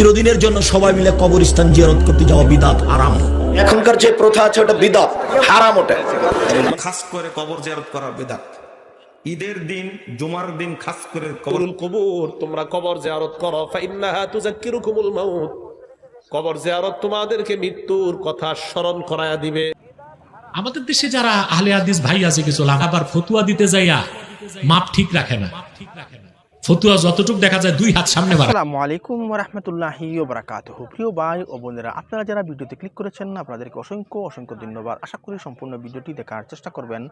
চিরদিনের জন্য সবাই মিলে কবরস্থান জিয়ারত করতে যাওয়া বিদাত আরাম এখনকার যে প্রথা আছে ওটা বিদাত হারাম ওটা। খাস করে কবর জিয়ারত করা বেদাত। ঈদের দিন জুমার দিন খাস করে কবর কবরুল কবুর তোমরা কবর জিয়ারত করো ফাইন্নাহা তুযাক্কিরুকুমুল মাউত। কবর জিয়ারত তোমাদেরকে মৃত্যুর কথা স্মরণ করায়া দিবে। আমাদের দেশে যারা আহলে হাদিস ভাই আছে কিছু লাভ আবার ফতুয়া দিতে যাইয়া মাপ ঠিক রাখে না। ফতুয়া যতটুক দেখা যায় দুই হাত সামনে বাড়ায় আসসালামু আলাইকুম রহমতুল্লাহি বারাকাতুহু প্রিয় ভাই ও বোনেরা, আপনারা যারা ভিডিওতে ক্লিক করেছেন আপনাদেরকে অসংখ্য অসংখ্য ধন্যবাদ। আশা করি সম্পূর্ণ ভিডিওটি দেখার চেষ্টা করবেন।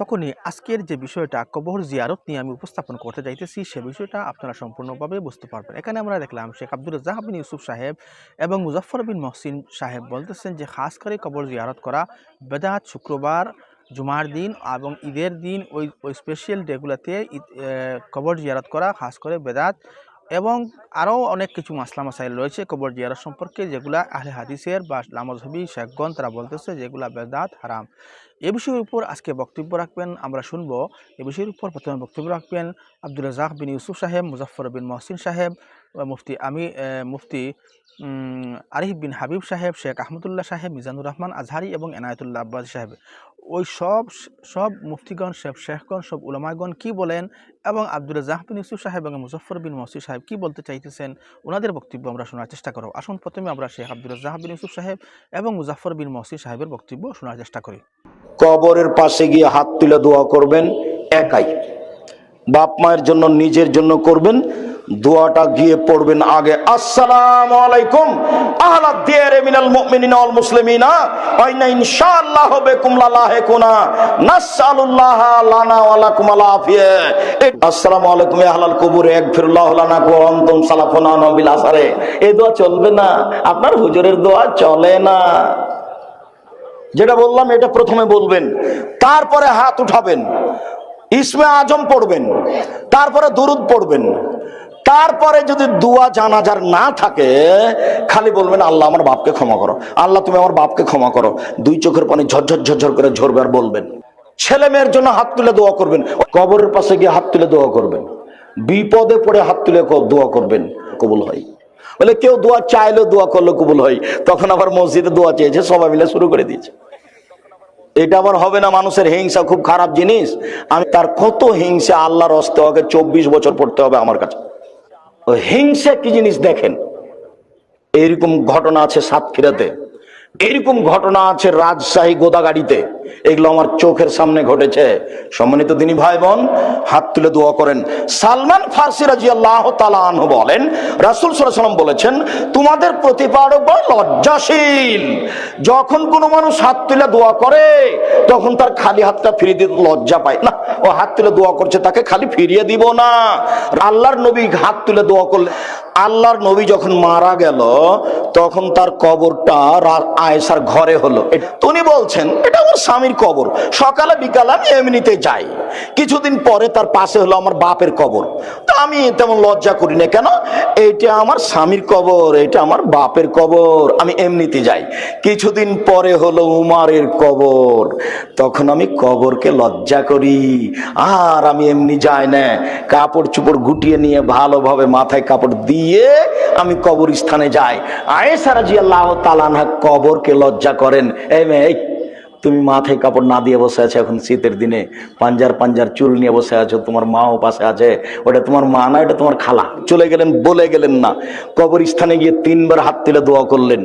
তখনই আজকের যে বিষয়টা, কবর জিয়ারত নিয়ে আমি উপস্থাপন করতে যাইতেছি, সে বিষয়টা আপনারা সম্পূর্ণভাবে বুঝতে পারবেন। এখানে আমরা দেখলাম, শেখ আব্দুল রাজ্জাক বিন ইউসুফ সাহেব এবং মুজফর বিন মহসিন সাহেব বলতেছেন যে, খাস করে কবর জিয়ারত করা বেদাত শুক্রবার জুমার দিন এবং ঈদের দিন ওই ওই স্পেশাল ডেগুলোতে কবর জিয়ারত করা, খাস করে বেদাত এবং আরও অনেক কিছু মাসলা মাসাইল রয়েছে কবর জিয়ারত সম্পর্কে যেগুলা আহলে হাদিসের বা লামজহবি শেখগণ তারা বলতেছে যেগুলা বেদাত হারাম। এ বিষয়ের উপর আজকে বক্তব্য রাখবেন, আমরা শুনব। এ বিষয়ের উপর প্রথমে বক্তব্য রাখবেন আব্দুল রাজাক বিন ইউসুফ সাহেব মুজফর বিন মহসিন সাহেব মুফতি আমি মুফতি আরিফ বিন হাবিব সাহেব, শেখ আহমদুল্লাহ সাহেব, মিজানুর রহমান আজহারি এবং এনায়তুল্লাহ আব্বাস সাহেব। ওই সব সব মুফতিগণ সাহেব শেখগণ, সব উলামাগণ কি বলেন? এবং আব্দুল জাহাবিন বিন ইউসুফ সাহেব এবং মুজফর বিন মসি সাহেব কি বলতে চাইতেছেন? ওনাদের বক্তব্য আমরা শোনার চেষ্টা করব। আসুন, প্রথমে আমরা শেখ আব্দুল জাহাবিন বিন ইউসুফ সাহেব এবং মুজাফর বিন মসি সাহেবের বক্তব্য শোনার চেষ্টা করি। কবরের পাশে গিয়ে হাত তুলে দোয়া করবেন, একাই। বাপ মায়ের জন্য, নিজের জন্য করবেন। দোয়াটা গিয়ে পড়বেন আগে। আসসালামু আলাইকুম। আহলা দিয়ারে মিনাল মুমিনিনা ওয়াল মুসলিমিনা। আইনা ইনশাআল্লাহ বিকুম লালাহিকুনা নাসআলুল্লাহ লানা ওয়া লাকুম আল আফিয়া। আসসালামু আলাইকুম আহলাল কুবুর। ইগফিরুল্লাহু লানা ওয়া আনতুম সালাফুনা নবিল আসারে। এই দোয়া চলবে না। আপনার হুজুরের দোয়া চলে না। যেটা বললাম, এটা প্রথমে বলবেন। তারপরে হাত উঠাবেন। ইসমে আজম পড়বেন, তারপরে দুরুদ পড়বেন, তারপরে যদি দুয়া জানাজার না থাকে, খালি বলবেন, আল্লাহ আমার বাপকে ক্ষমা করো। আল্লাহ তুমি আমার বাপকে ক্ষমা করো। দুই চোখের পানি ঝরঝর ঝরঝর করে ঝরবে আর বলবেন। ছেলে মেয়ের জন্য হাত তুলে দোয়া করবেন, কবরের পাশে গিয়ে হাত তুলে দোয়া করবেন। বিপদে পড়ে হাত তুলে দোয়া করবেন, কবুল হয়। বলে কেউ দোয়া চাইলেও দোয়া করলে কবুল হয়। তখন আবার মসজিদে দোয়া চেয়েছে, সবাই মিলে শুরু করে দিয়েছে। এটা আবার হবে না মানুষের হিংসা, খুব খারাপ জিনিস। আমি তার কত হিংসা আল্লাহর অস্তে ওকে চব্বিশ বছর পড়তে হবে আমার কাছে। হিংসা কি জিনিস দেখেন? এইরকম ঘটনা আছে সাতক্ষীরাতে। এরকম ঘটনা আছে রাজশাহী গোদাগাড়িতে। এগুলো আমার চোখের সামনে ঘটেছে। সম্মানিত তিনি ভাই বোন হাত তুলে দোয়া করেন। সালমান ফার্সি রাজি বলেন, রাসুল সাল্লাম বলেছেন, তোমাদের প্রতিপারক বড় লজ্জাশীল। যখন কোনো মানুষ হাত তুলে দোয়া করে, তখন তার খালি হাতটা ফিরিয়ে দিতে লজ্জা পায়। না, ও হাত তুলে দোয়া করছে, তাকে খালি ফিরিয়ে দিব না। আল্লাহর নবী হাত তুলে দোয়া করলে, আল্লাহর নবী যখন মারা গেল, তখন তার কবরটা রা- আয়েশার ঘরে হলো। উনি বলছেন, এটা আমার স্বামীর কবর। সকালে বিকালে আমি এমনিতে যাই। কিছুদিন পরে তার পাশে হলো আমার বাপের কবর। তো আমি তেমন লজ্জা করি না। কেন? এটা আমার স্বামীর কবর এটা আমার বাপের কবর। আমি এমনিতে যাই। কিছুদিন পরে হলো উমারের কবর। তখন আমি কবরকে লজ্জা করি। আর আমি এমনি যাই না। কাপড় চুপড় গুটিয়ে নিয়ে ভালোভাবে মাথায় কাপড় দিয়ে আমি কবর স্থানে যাই। আয়েসারা জি আল্লাহ তালানহা কবরকে লজ্জা করেন। এই, তুমি মাথায় কাপড় না দিয়ে বসে আছো, এখন শীতের দিনে পাঞ্জার পাঞ্জার চুল নিয়ে বসে আছো, তোমার মাও পাশে আছে, ওটা তোমার মা না এটা তোমার খালা। চলে গেলেন, বলে গেলেন না। কবর স্থানে গিয়ে তিনবার হাত তুলে দোয়া করলেন।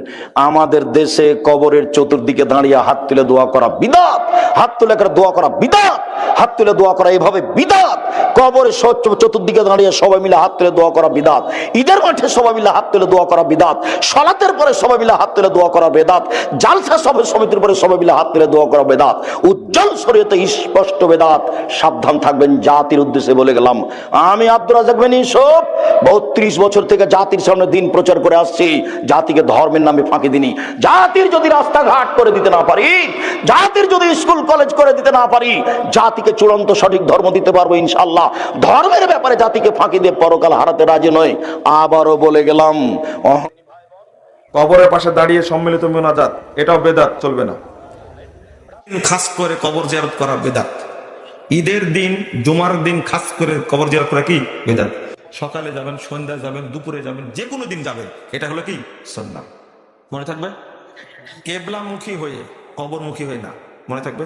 আমাদের দেশে কবরের চতুর্দিকে দাঁড়িয়ে হাত তুলে দোয়া করা বিদাত, হাত তুলে করে দোয়া করা বিদাত, হাত তুলে দোয়া করা এভাবে বিদাত। কবরের চতুর্দিকে দাঁড়িয়ে সবাই মিলে হাত তুলে দোয়া করা বিদাত। ঈদের মাঠে সবাই মিলে হাত তুলে দোয়া করা বিদাত। সলাতের পরে সবাই মিলে হাত তুলে দোয়া করা বেদাত। জালসা সভা সমিতির পরে সবাই মিলে হাত তুলে দোয়া করা বেদাত। উজ্জ্বল শরীয়তে স্পষ্ট বেদাত। সাবধান থাকবেন জাতির উদ্দেশ্যে বলে গেলাম। আমি আব্দুল রাজাক বিন ইউসুফ। বত্রিশ বছর থেকে জাতির সামনে দিন প্রচার করে আসছি। জাতিকে ধর্মের নামে ফাঁকি দিনি জাতির যদি রাস্তাঘাট করে দিতে না পারি, জাতির যদি স্কুল কলেজ করে দিতে না পারি, জাতিকে চূড়ান্ত সঠিক ধর্ম দিতে পারব ইনশাল্লাহ ধর্মের ব্যাপারে জাতিকে ফাঁকি দিয়ে পরকাল হারাতে রাজি নয়। আবারও বলে গেলাম কবরের পাশে দাঁড়িয়ে সম্মিলিত মোনাজাত এটাও বেদাত চলবে না। খাস করে কবর জিয়ারত করা বেদাত। ঈদের দিন জুমার দিন খাস করে কবর জিয়ারত করা কি? বেদাত। সকালে যাবেন সন্ধ্যায় যাবেন দুপুরে যাবেন যে কোনো দিন যাবেন। এটা হলো কি? সন্না মনে থাকবে? কেবলামুখী হয়ে কবরমুখী হয়ে না। মনে থাকবে?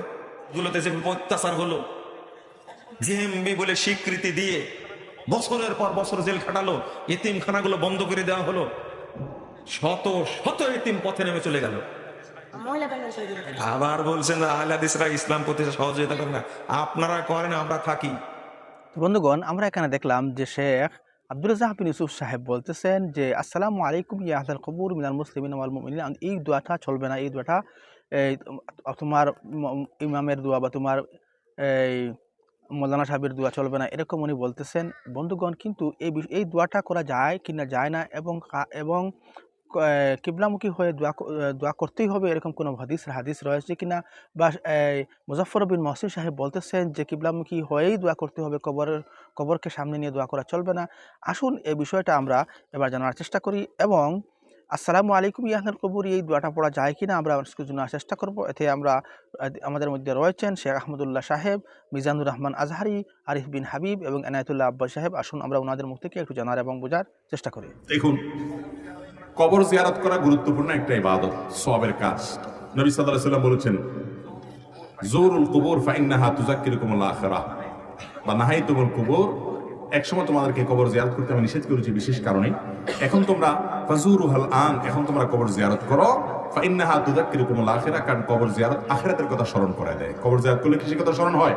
গুলোতে যে অত্যাচার হলো জেএমবি বলে স্বীকৃতি দিয়ে বছরের পর বছর জেল খাটালো এতিমখানাগুলো বন্ধ করে দেওয়া হলো। শত শত এতিম পথে নেমে চলে গেল। আবার বলছেন আহলাদিসরা ইসলাম প্রতিষ্ঠা সহযোগিতা করেন না। আপনারা করেন আমরা থাকি। বন্ধুগণ আমরা এখানে দেখলাম যে শেখ আব্দুল রাজাক বিন ইউসুফ সাহেব বলতেছেন যে আসসালামু আলাইকুম ইয়া আহলাল কবুর মিনাল মুসলিমিন ওয়াল মুমিনিন। এই দোয়াটা চলবে না এই দোয়াটা এই তোমার ইমামের দোয়া বা তোমার এই মৌলানা সাহেবের দোয়া চলবে না, এরকম উনি বলতেছেন। বন্ধুগণ, কিন্তু এই এই দোয়াটা করা যায় কি না যায় না এবং এবং কিবলামুখী হয়ে দোয়া দোয়া করতেই হবে এরকম কোনো হাদিস হাদিস রয়েছে কিনা বা মুজাফর বিন মহসিন সাহেব বলতেছেন যে কিবলামুখী হয়েই দোয়া করতে হবে, কবরের, কবরকে সামনে নিয়ে দোয়া করা চলবে না। আসুন এই বিষয়টা আমরা এবার জানার চেষ্টা করি এবং আসসালামু আলাইকুম ইয়াহনাল কবুর। এই দোয়াটা পড়া যায় কিনা আমরা আজকের জন্য চেষ্টা করব। এতে আমরা আমাদের মধ্যে রয়েছেন শেখ আহমদুল্লাহ সাহেব, মিজানুর রহমান আজহারি, আরিফ বিন হাবিব এবং এনায়তুল্লাহ আব্বাস সাহেব। আসুন আমরা ওনাদের মুখ থেকে একটু জানার এবং বোঝার চেষ্টা করি। দেখুন, কবর জিয়ারত করা গুরুত্বপূর্ণ একটা ইবাদত সবের কাজ। নবী আলাইহি সাল্লাম বলেছেন, জোরুল কুবুর ফাইন্নাহা তুজাক্কিরুকুমুল আখিরাহ। বা নাহাই নাহাইতুমুল কুবুর একসময় তোমাদেরকে কবর জিয়ারত করতে আমি নিষেধ করেছি বিশেষ কারণে। এখন তোমরা ফাজুরুহাল আন এখন তোমরা কবর জিয়ারত করো। ফাইন্নাহা কারণ কবর জিয়ারত আখেরাতের কথা স্মরণ করায় দেয়। কবর জিয়ারত করলে কৃষি কথা স্মরণ হয়?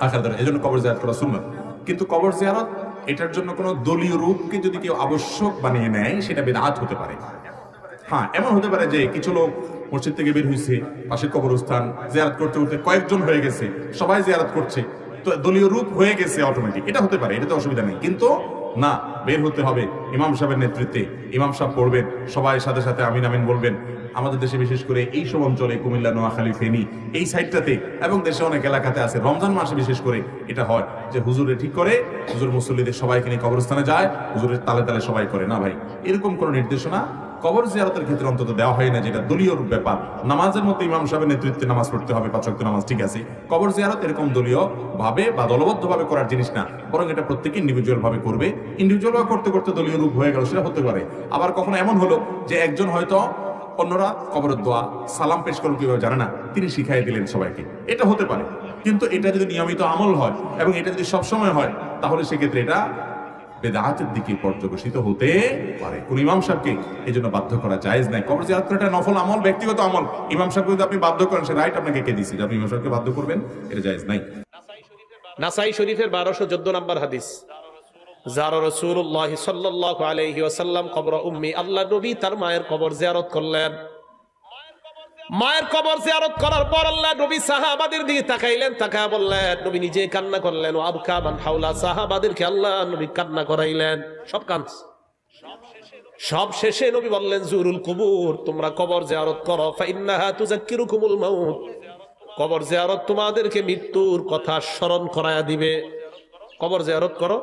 আখাদার এজন্য কবর জিয়ারত করা সুন্নত। কিন্তু কবর জিয়ারত, এটার জন্য কোনো দলীয় রূপকে যদি কেউ আবশ্যক বানিয়ে নেয়, সেটা বেদাত হতে পারে। হ্যাঁ এমন হতে পারে যে কিছু লোক মসজিদ থেকে বের হয়েছে পাশের কবরস্থান, জিয়ারত করতে করতে কয়েকজন হয়ে গেছে, সবাই জিয়ারত করছে। দলীয় রূপ হয়ে গেছে অটোমেটিক এটা হতে পারে, এটাতে অসুবিধা নেই। কিন্তু না, বের হতে হবে ইমাম সাহেবের নেতৃত্বে। ইমাম সাহেব পড়বেন, সবাই সাথে সাথে আমিন আমিন বলবেন। আমাদের দেশে বিশেষ করে এই সব অঞ্চলে, কুমিল্লা, নোয়াখালী, ফেনী, এই সাইডটাতে এবং দেশে অনেক এলাকাতে আছে। রমজান মাসে বিশেষ করে এটা হয় যে হুজুরে ঠিক করে, হুজুর মুসল্লিদের সবাইকে নিয়ে কবরস্থানে যায়, হুজুরের তালে তালে সবাই করে। না ভাই, এরকম কোনো নির্দেশনা কবর জিয়ারতের ক্ষেত্রে অন্তত দেওয়া হয় না যেটা দলীয় ব্যাপার। নামাজের মধ্যে ইমাম সাহেবের নেতৃত্বে নামাজ পড়তে হবে, পাঁচ নামাজ ঠিক আছে। কবর জিয়ারত এরকম দলীয় ভাবে বা দলবদ্ধ ভাবে করার জিনিস না, বরং এটা প্রত্যেকে ইন্ডিভিজুয়াল ভাবে করবে। ইন্ডিভিজুয়াল করতে করতে দলীয় রূপ হয়ে গেল, সেটা হতে পারে। আবার কখনো এমন হলো যে একজন হয়তো অন্যরা কবরের দোয়া, সালাম পেশ করুন কীভাবে জানে না, তিনি শিখাই দিলেন সবাইকে। এটা হতে পারে। কিন্তু এটা যদি নিয়মিত আমল হয় এবং এটা যদি সবসময় হয়, তাহলে সেক্ষেত্রে এটা বেদাতের দিকে পর্যবেসিত হতে পারে। কোন ইমাম সাহেবকে এই জন্য বাধ্য করা জায়েজ নাই। কবর জিয়ারত করাটা নফল আমল, ব্যক্তিগত আমল। ইমাম সাহেবকে যদি আপনি বাধ্য করেন, সে রাইট আপনাকে কে যে আপনি ইমাম সাহেবকে বাধ্য করবেন, এটা জায়েজ নাই। নাসাই শরীফের বারোশো চোদ্দ নম্বর হাদিস। যার সাল্লাহ আলহি কবর উম্মি, আল্লাহ নবী তার মায়ের কবর জিয়ারত করলেন। মায়ের কবর জিয়ারত করার পর আল্লাহ নবী সাহাবাদের দিকে তাকাইলেন, তাকায় বললেন, নবী নিজে কান্না করলেন আবকা মান হাওলা, সাহাবাদেরকে আল্লাহ নবী কান্না করাইলেন। সব কান্দ সব শেষে নবী বললেন, জুরুল কুবুর, তোমরা কবর জিয়ারত করো, ফাইন্নাহা তুজাক্কিরুকুমুল মাউত। কবর জিয়ারত তোমাদেরকে মৃত্যুর কথা স্মরণ করায়া দিবে। কবর জিয়ারত করো।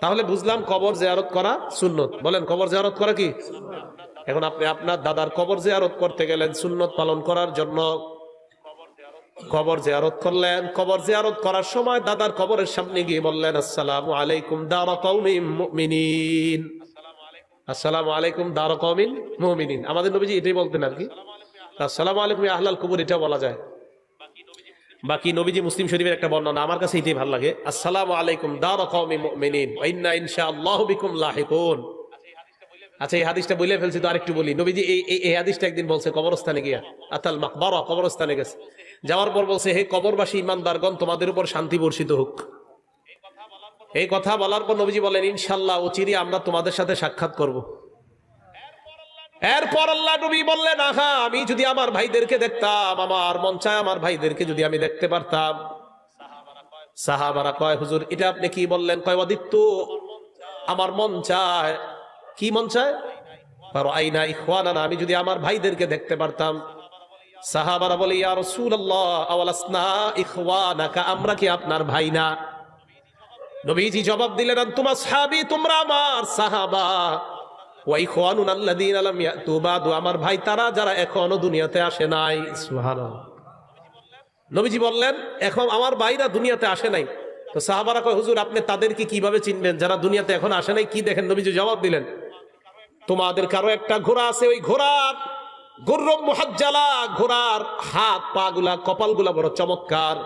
তাহলে বুঝলাম কবর জিয়ারত করা সুন্নত। বলেন, কবর জিয়ারত করা কি? এখন আপনি আপনার দাদার কবর জিয়ারত করতে গেলেন, সুন্নত পালন করার জন্য। কবর জিয়ারত করলেন। কবর জিয়ারত করার সময় দাদার কবরের সামনে গিয়ে বললেন, আসসালামু আলাইকুম দারা কওমিন মুমিনিন। আসসালামু আলাইকুম দারা কওমিন মুমিনিন। আমাদের নবীজি এটাই বলতেন আর কি। আসসালামু আলাইকুম আহলাল কুবুর এটা বলা যায়। বাকি নবীজি মুসলিম শরীফের একটা বর্ণনা, আমার কাছে এটাই ভালো লাগে। আসসালামু আলাইকুম দার কওমি মুমিনিন। ইন্না ইনশাআল্লাহু বিকুম লাহিকুন। আচ্ছা এই হাদিসটা বলে ফেলছি তো আরেকটু বলি। নবীজি এই এই- হাদিসটা একদিন বলছে কবরস্থানে গিয়া। আতাল মাকবারা কবরস্থানে গেছে। যাওয়ার পর বলছে, হে কবরবাসী, ইমানদারগণ, তোমাদের উপর শান্তি বর্ষিত হোক। এই কথা বলার পর নবীজি বলেন, ইনশাআল্লাহ অচিরে আমরা তোমাদের সাথে সাক্ষাৎ করব। এরপর আল্লাহ নবী বললেন, আহা, আমি যদি আমার ভাইদেরকে দেখতাম, আমার মন চায় আমার ভাইদেরকে যদি আমি দেখতে পারতাম। সাহাবারা কয়, হুজুর, এটা আপনি কি বললেন? কয়, অদিত্য, আমার মন চায় কি মন চায়? আমি যদি আমার ভাইদেরকে দেখতে পারতাম। সাহাবারা বলে আমরা কি আপনার ভাই না? নবীজি জবাব দিলেন তোমার সাহাবী তোমরা আমার সাহাবা। আমার ভাই তারা যারা দুনিয়াতে আসে নাই। নবীজি বললেন, এখন আমার ভাইরা দুনিয়াতে আসে নাই। তো সাহাবারা কয়, হুজুর, আপনি তাদেরকে কীভাবে চিনবেন? যারা দুনিয়াতে এখন আসে নাই, কি দেখেন? নবীজি জবাব দিলেন তোমাদের কারও একটা ঘোড়া আছে ওই ঘোড়ার গুর্রম মুহাজ্জালা ঘোড়ার হাত পা গুলা কপালগুলা বড় চমৎকার।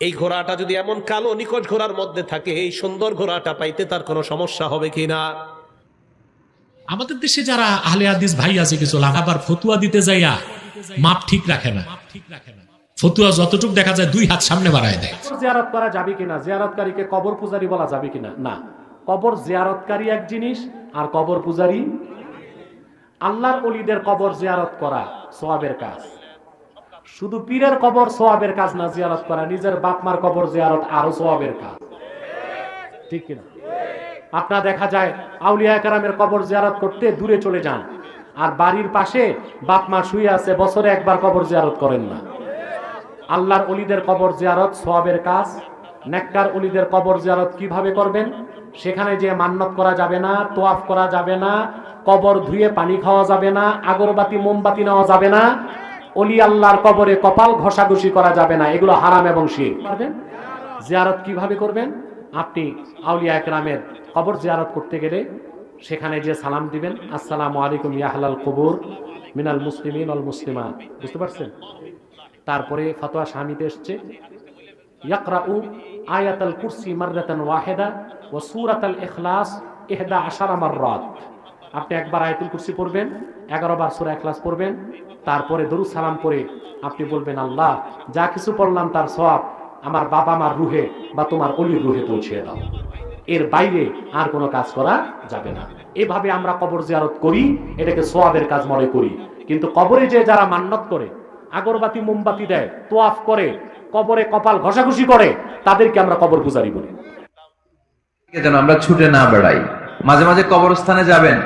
এই ঘোড়াটা যদি এমন কালো নিকট ঘোড়ার মধ্যে থাকে এই সুন্দর ঘোড়াটা পাইতে তার কোনো সমস্যা হবে কিনা আমাদের দেশে যারা আহলে হাদিস ভাই আছে কিছু লাভ আবার ফতুয়া দিতে যাইয়া মাপ ঠিক রাখে না। ফতুয়া যতটুক দেখা যায় দুই হাত সামনে বাড়ায় দেয়। জিয়ারত করা যাবে কিনা? জিয়ারতকারীকে কবর পূজারি বলা যাবে কিনা? না। কবর জিয়ারতকারী এক জিনিস আর কবর পূজারি? আল্লাহর অলিদের কবর জিয়ারত করা সোয়াবের কাজ। শুধু পীরের কবর সোয়াবের কাজ না জিয়ারত করা, নিজের বাপমার কবর জিয়ারত আরও সোয়াবের কাজ। ঠিক কিনা? আপনার দেখা যায়, আউলিয়া কারামের কবর জিয়ারত করতে দূরে চলে যান, আর বাড়ির পাশে বাপমা শুয়ে আছে, বছরে একবার কবর জিয়ারত করেন না। আল্লাহর অলিদের কবর জিয়ারত সোয়াবের কাজ। নেককার অলিদের কবর জিয়ারত কীভাবে করবেন? সেখানে যে মান্নত করা যাবে না, তোয়াফ করা যাবে না, কবর ধুয়ে পানি খাওয়া যাবে না, আগরবাতি, মোমবাতি নেওয়া যাবে না, অলি আল্লাহর কবরে কপাল ঘষাঘষি করা যাবে না, এগুলো হারাম এবং পারবেন? জিয়ারত কীভাবে করবেন? আপনি আউলিয়া একরামের কবর জিয়ারত করতে গেলে সেখানে যে সালাম দিবেন, আসসালামু আলাইকুম ইয়াহলাল কবুর, মিনাল মুসলিমিন অল মুসলিমা বুঝতে পারছেন? তারপরে ফতোয়া স্বামীতে এসছে, ইয়াকরাউ আয়াতাল কুরসি মাররাতান ওয়াহেদা ও সূরাতাল ইখলাস ইহদা আশারা মাররাত। আপনি একবার আয়াতুল কুরসি পড়বেন 11 বার সূরা ইখলাস পড়বেন, তারপরে দরুদ সালাম পড়ে আপনি বলবেন, আল্লাহ, যা কিছু পড়লাম তার সওয়াব আমার বাবা মার রুহে বা তোমার অলির রুহে পৌঁছে দাও। এর বাইরে আর কোনো কাজ করা যাবে না। এভাবে আমরা কবর জিয়ারত করি, এটাকে সোয়াবের কাজ মনে করি। কিন্তু কবরে যে যারা মান্নত করে, আগরবাতি মোমবাতি দেয়, তোয়াফ করে কবরে কপাল ঘষাঘষি করে, তাদেরকে আমরা কবর পূজারি বলি। যেন আমরা ছুটে না বেড়াই? মাঝে মাঝে কবরস্থানে যাবেন।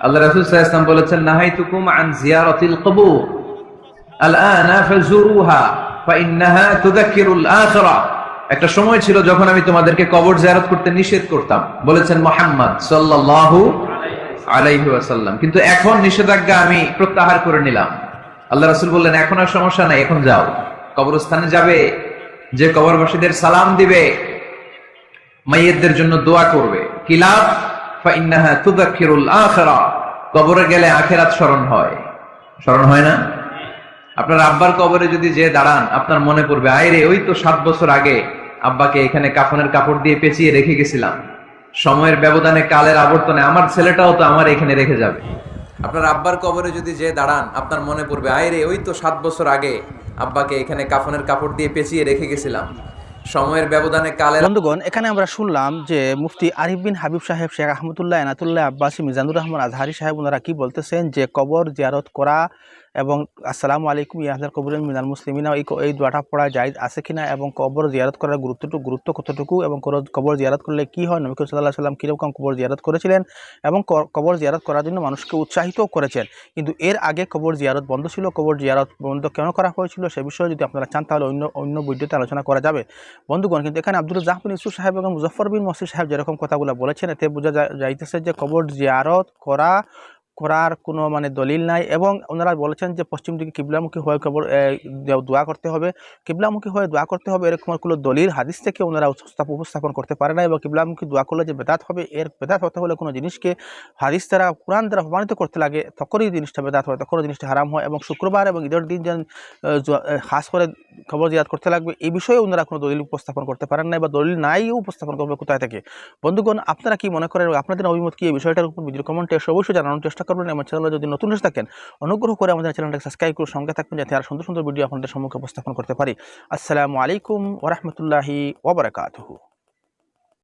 আল্লাহ রাসূল ওয়াসাল্লাম বলেছেন, নাহাইতুকুম আন জিয়ারাতিল কবুর। ফাইন্নাহা একটা সময় ছিল যখন আমি তোমাদেরকে কবর জিয়ারত করতে নিষেধ করতাম। বলেছেন মুহাম্মদ সাল্লাল্লাহু আলাইহি ওয়াসাল্লাম। কিন্তু এখন নিষেধাজ্ঞা আমি প্রত্যাহার করে নিলাম। আল্লাহ রাসূল বললেন, এখন আর সমস্যা নাই, এখন যাও। কবরস্থানে যাবে, যে কবরবাসীদের সালাম দিবে, মাইয়েদের জন্য দোয়া করবে। আখিরা। কবরে গেলে আখিরাত স্মরণ হয়। স্মরণ হয় না? আপনার আব্বার কবরে যদি যে দাঁড়ান, আপনার মনে পড়বে, আয়রে, ওই তো সাত বছর আগে আব্বাকে এখানে কাফনের কাপড় দিয়ে পেঁচিয়ে রেখে গেছিলাম। সময়ের ব্যবধানে কালের আবর্তনে আমার ছেলেটাও তো আমার এখানে রেখে যাবে। আপনার আব্বার কবরে যদি যে দাঁড়ান, আপনার মনে পড়বে আয়রে ওই তো সাত বছর আগে আব্বাকে এখানে কাফনের কাপড় দিয়ে পেঁচিয়ে রেখে গেছিলাম। সময়ের ব্যবধানে কালের বন্ধুগণ, এখানে আমরা শুনলাম যে মুফতি আরিফ বিন হাবিব সাহেব, শেখ আহমদুল্লাহ, এনাতুল্লাহ আব্বাসী মিজানুর রহমান আজহারি সাহেব, ওনারা কি বলতেছেন যে কবর জিয়ারত করা এবং আসসালামু আলাইকুম ইয়াহদার কবর মিনাল মুসলিমিনা। এই দোয়াটা পড়া যায় আছে কিনা এবং কবর জিয়ারত করার গুরুত্বটুকু, গুরুত্ব কতটুকু এবং কবর জিয়ারত করলে কি হয়? নবী সাল্লাহ সাল্লাম কীরকম কবর জিয়ারত করেছিলেন এবং কবর জিয়ারত করার জন্য মানুষকে উৎসাহিতও করেছেন। কিন্তু এর আগে কবর জিয়ারত বন্ধ ছিল। কবর জিয়ারত বন্ধ কেন করা হয়েছিল সে বিষয়ে যদি আপনারা চান তাহলে অন্য অন্য ভিডিওতে আলোচনা করা যাবে। বন্ধুগণ, কিন্তু এখানে আব্দুল জাহবিন ইসু সাহেব এবং মুজফর বিন মসির সাহেব যেরকম কথাগুলো বলেছেন, এতে বোঝা যাইতেছে যে কবর জিয়ারত করা করার কোনো মানে দলিল নাই এবং ওনারা বলেছেন যে পশ্চিম দিকে কিবলামুখী হয়ে কবর দোয়া করতে হবে। কিবলামুখী হয়ে দোয়া করতে হবে এরকম কোনো দলিল, হাদিস থেকে ওনারা উপস্থাপ- উপস্থাপন করতে পারে না এবং কিবলামুখী দোয়া করলে যে বেদাত হবে, এর বেদাত হতে হলে কোনো জিনিসকে হাদিস দ্বারা, কোরআন দ্বারা প্রমাণিত করতে লাগে, তখনই জিনিসটা বেদাত হয়, তখনই জিনিসটা হারাম হয় এবং শুক্রবার এবং ঈদের দিন যেন খাস করে খবর জিয়াদ করতে লাগবে, এই বিষয়ে ওনারা কোনো দলিল উপস্থাপন করতে পারেন না বা দলিল নাইও উপস্থাপন করবে কোথায় থেকে? বন্ধুগণ, আপনারা কি মনে করেন, আপনাদের অভিমত কি এই বিষয়টার উপর ভিডিও কমেন্টে অবশ্যই জানানোর চেষ্টা করবেন, আমার চ্যানেলে যদি নতুন এসে থাকেন, অনুগ্রহ করে আমাদের চ্যানেলটাকে সাবস্ক্রাইব করে সঙ্গে থাকবেন যাতে আর সুন্দর সুন্দর ভিডিও আপনাদের সম্মুখে উপস্থাপন করতে পারি। আসসালামু আলাইকুম ওরহমতুল্লাহি ওবরাকাতহু